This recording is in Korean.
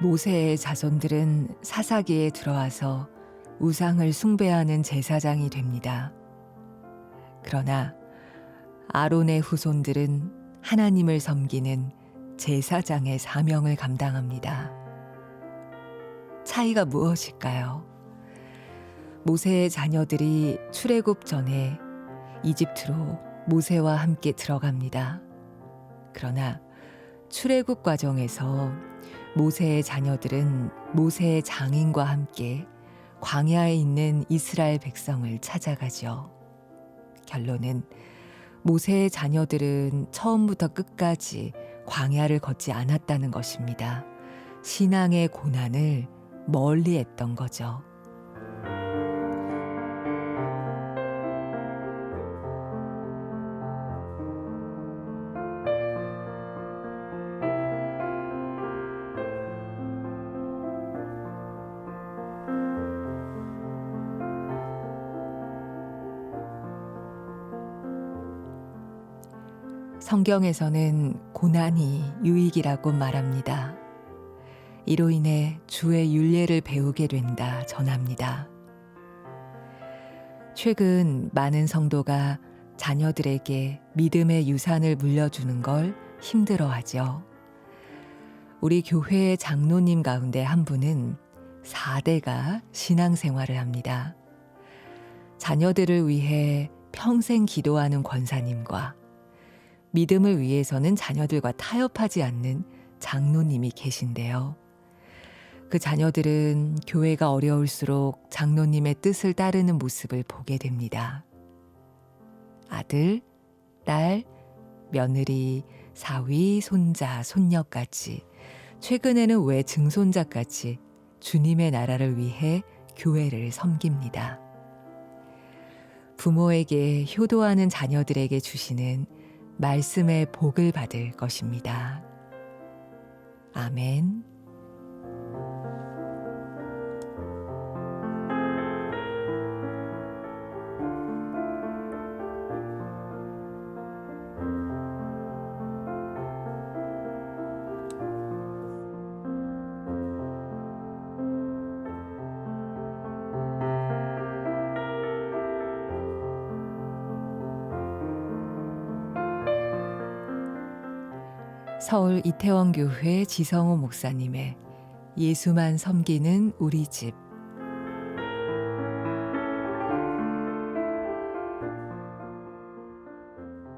모세의 자손들은 사사기에 들어와서 우상을 숭배하는 제사장이 됩니다. 그러나 아론의 후손들은 하나님을 섬기는 제사장의 사명을 감당합니다. 차이가 무엇일까요? 모세의 자녀들이 출애굽 전에 이집트로 모세와 함께 들어갑니다. 그러나 출애굽 과정에서 모세의 자녀들은 모세의 장인과 함께 광야에 있는 이스라엘 백성을 찾아가죠. 결론은 모세의 자녀들은 처음부터 끝까지 광야를 걷지 않았다는 것입니다. 신앙의 고난을 멀리 했던 거죠. 성경에서는 고난이 유익이라고 말합니다. 이로 인해 주의 윤례를 배우게 된다 전합니다. 최근 많은 성도가 자녀들에게 믿음의 유산을 물려주는 걸 힘들어하죠. 우리 교회의 장로님 가운데 한 분은 4대가 신앙생활을 합니다. 자녀들을 위해 평생 기도하는 권사님과 믿음을 위해서는 자녀들과 타협하지 않는 장로님이 계신데요. 그 자녀들은 교회가 어려울수록 장로님의 뜻을 따르는 모습을 보게 됩니다. 아들, 딸, 며느리, 사위, 손자, 손녀까지, 최근에는 왜 증손자까지 주님의 나라를 위해 교회를 섬깁니다. 부모에게 효도하는 자녀들에게 주시는 말씀의 복을 받을 것입니다. 아멘. 서울 이태원 교회 지성호 목사님의 예수만 섬기는 우리 집